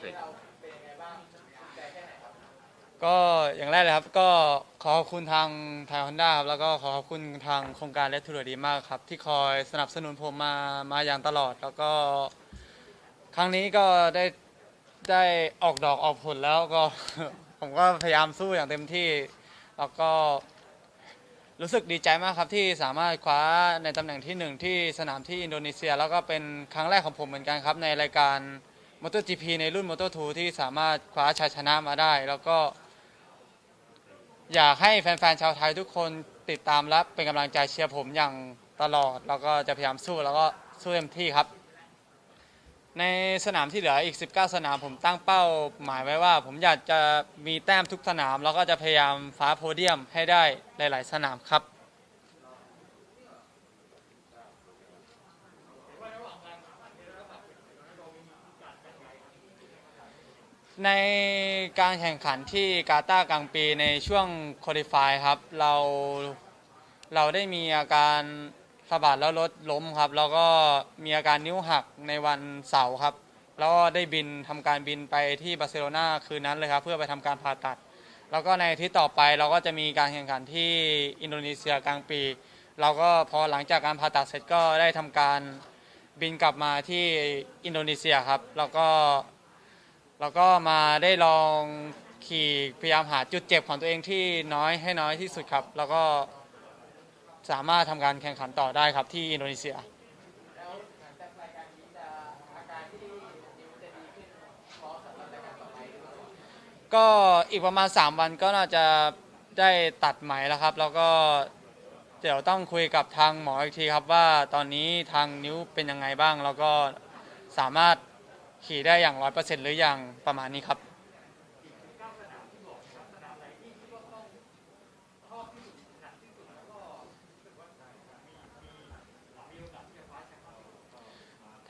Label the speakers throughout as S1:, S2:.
S1: ร์เซ็นต์
S2: ก็อย่างแรกเลยครับก็ขอขอบคุณทางไทยฮอนด้าครับแล้วก็ขอขอบคุณทางโครงการเลทูรดีมากครับ ที่คอยสนับสนุนผมมามาอย่างตลอด แล้วก็ครั้งนี้ก็ได้ได้ออกดอกออกผลแล้วก็ ผมก็พยายามสู้อย่างเต็มที่ แล้วก็รู้สึกดีใจมากครับที่สามารถคว้าในตำแหน่งที่หนึ่งที่สนามที่อินโดนีเซีย แล้วก็เป็นครั้งแรกของผมเหมือนกันครับในรายการ MotoGP ในรุ่น Moto2 ที่สามารถคว้าชัยชนะมาได้ แล้วก็ อยากให้แฟนๆชาวไทยทุกคนติดตามและเป็นกำลังใจเชียร์ผมอย่างตลอด แล้วก็จะพยายามสู้แล้วก็สู้เต็มที่ครับ ในสนามที่เหลืออีก 19 สนามผมตั้งเป้าหมายไว้ว่า ผมอยากจะมีแต้มทุกสนาม แล้วก็จะพยายามฟ้าโพเดียมให้ได้หลาย ๆ สนามครับ ในการแข่งขันที่กาตาร์กลางปีในช่วงคอลิฟายครับ เราเราได้มีอาการสะบัดแล้วรถล้มครับ แล้วก็มีอาการนิ้วหักในวันเสาร์ครับ แล้วก็ได้บินทำการบินไปที่บาร์เซโลนาคืนนั้นเลยครับ เพื่อไปทำการผ่าตัด แล้วก็ในอาทิตย์ต่อไปเราก็จะมีการแข่งขันที่อินโดนีเซียกลางปี เราก็พอหลังจากการผ่าตัดเสร็จก็ได้ทำการบินกลับมาที่อินโดนีเซียครับ แล้วก็ แล้วก็มาได้ลองขี่พยายามหาจุดเจ็บของตัวเองที่น้อยให้น้อยที่สุดครับ แล้วก็สามารถทำการแข่งขันต่อได้ครับที่อินโดนีเซีย ก็อีกประมาณ 3 วันก็น่าจะได้ตัดไหมแล้วครับ แล้วก็เดี๋ยวต้องคุยกับทางหมออีกทีครับว่าตอนนี้ทางนิ้วเป็นยังไงบ้าง แล้วก็สามารถ ขี่ได้อย่างร้อยเปอร์เซ็นต์หรืออย่างประมาณนี้ครับ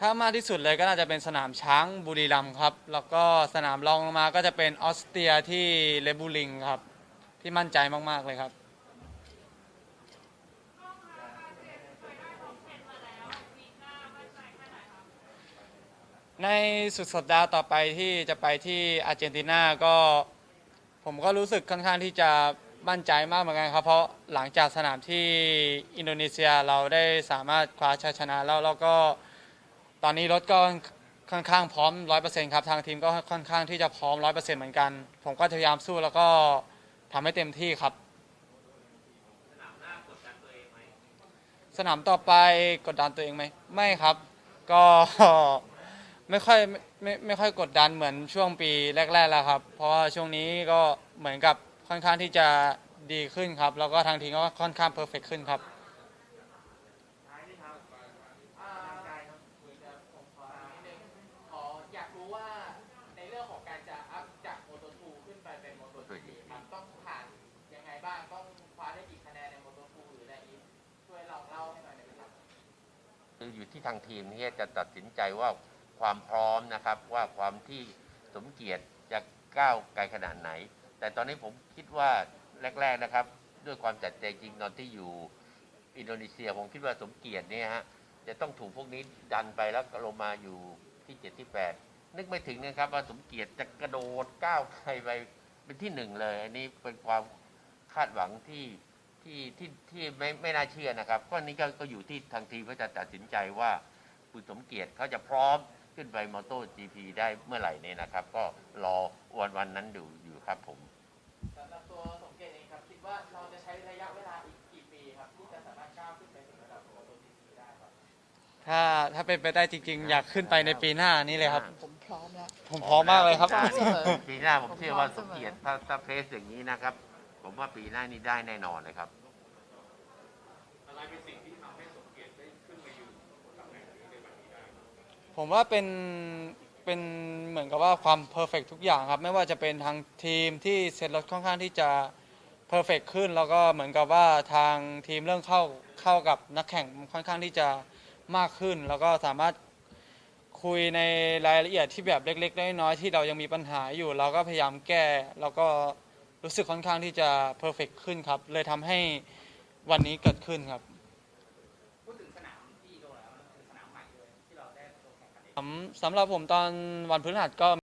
S2: ถ้ามากที่สุดเลยก็น่าจะเป็นสนามช้างบุรีรัมย์ครับ แล้วก็สนามรองลงมาก็จะเป็นออสเตรียที่เลบูลิงครับ ที่มั่นใจมาก ๆ เลยครับ ในสุดสัปดาห์ต่อไปที่จะไปที่อาร์เจนตินาก็ ผมก็รู้สึกค่อนข้างที่จะมั่นใจมากเหมือนกันครับ เพราะหลังจากสนามที่อินโดนีเซียเราได้สามารถคว้าชัยชนะแล้วแล้วก็ตอนนี้รถก็ค่อนข้างพร้อม100%ครับทางทีมก็ค่อนข้างที่จะพร้อม100%เหมือนกัน ผมก็พยายามสู้แล้วก็ทำให้เต็มที่ครับ สนามต่อไปกดดันตัวเองไหมไม่ครับ ก็ ไม่ค่อยไม่ไม่ไม่ค่อยกดดันเหมือนช่วงปีแรกๆแล้วครับ เพราะว่าช่วงนี้ก็เหมือนกับค่อนข้างที่จะดีขึ้นครับ แล้วก็ทางทีมก็ค่อนข้างเพอร์เฟกขึ้นครับ
S3: ขออยากรู้ว่าในเรื่องของการจะอัพจากโมโต2ขึ้นไปเป็นโมโต3มันต้องผ่านยังไงบ้างต้องคว้าได้กี่คะแนนในโมโต2หรืออะไรนี้ช่วยลองเล่าให้หน่อยได้ไหมครับ
S1: คืออยู่ที่ทางทีมที่จะตัดสินใจว่า ความพร้อมนะครับว่าความที่สมเกียรติจะก้าวไกลขนาดไหน แต่ตอนนี้ผมคิดว่าแรก ๆนะครับ ด้วยความจัดใจจริงตอนที่อยู่อินโดนีเซียผมคิดว่าสมเกียรติเนี่ยฮะจะต้องถูกพวกนี้ดันไปแล้วก็ลงมาอยู่ที่เจ็ดที่แปดนึกไม่ถึงนะครับว่าสมเกียรติจะกระโดดก้าวไกลไปเป็นที่หนึ่งเลย อันนี้เป็นความคาดหวังที่ที่ที่ที่ไม่ไม่น่าเชื่อนะครับ ก็นี้ก็ก็อยู่ที่ทางทีมเขาจะตัดสินใจว่าคุณสมเกียรติเขาจะพร้อม ขึ้นไปมอเตอร์จีพีได้เมื่อไหร่เนี่ยนะครับ ก็รอวันวันนั้นดูอยู่ครับผม
S3: สำหรับตัวสมเกตเองครับคิดว่าเราจะใช้ระยะเวลาอีกกี่ปีครับที่จะสามารถก้าวขึ้นไปถึงระดับโมโต GP ได้ครับ
S2: ถ้าถ้าเป็นไปได้จริง ๆ อยากขึ้นไปในปีหน้านี้เลยครับ
S4: ผมพร้อมแล้ว
S2: ผมพร้อมมากเลยครับ
S1: ปีหน้า
S4: เสมอ
S1: ปีหน้าผมเชื่อว่า
S4: ผมพร้
S1: ส
S4: อม
S1: ม
S4: เสมอ
S1: เกียรติถ้าถ้าเพสอย่างนี้นะครับ ผมว่าปีหน้านี่ได้แน่นอนเลยครับ
S2: ผมว่าเป็นเป็นเหมือนกับว่าความเพอร์เฟกทุกอย่างครับ ไม่ว่าจะเป็นทางทีมที่เซตรถค่อนข้างที่จะเพอร์เฟกขึ้น แล้วก็เหมือนกับว่าทางทีมเริ่มเข้าเข้ากับนักแข่งค่อนข้างที่จะมากขึ้น แล้วก็สามารถคุยในรายละเอียดที่แบบเล็ก ๆ น้อยๆที่เรายังมีปัญหาอยู่ เราก็พยายามแก้ แล้วก็รู้สึกค่อนข้างที่จะเพอร์เฟกขึ้นครับ เลยทำให้วันนี้เกิดขึ้นครับ สำหรับผมตอนวันพฤหัสก็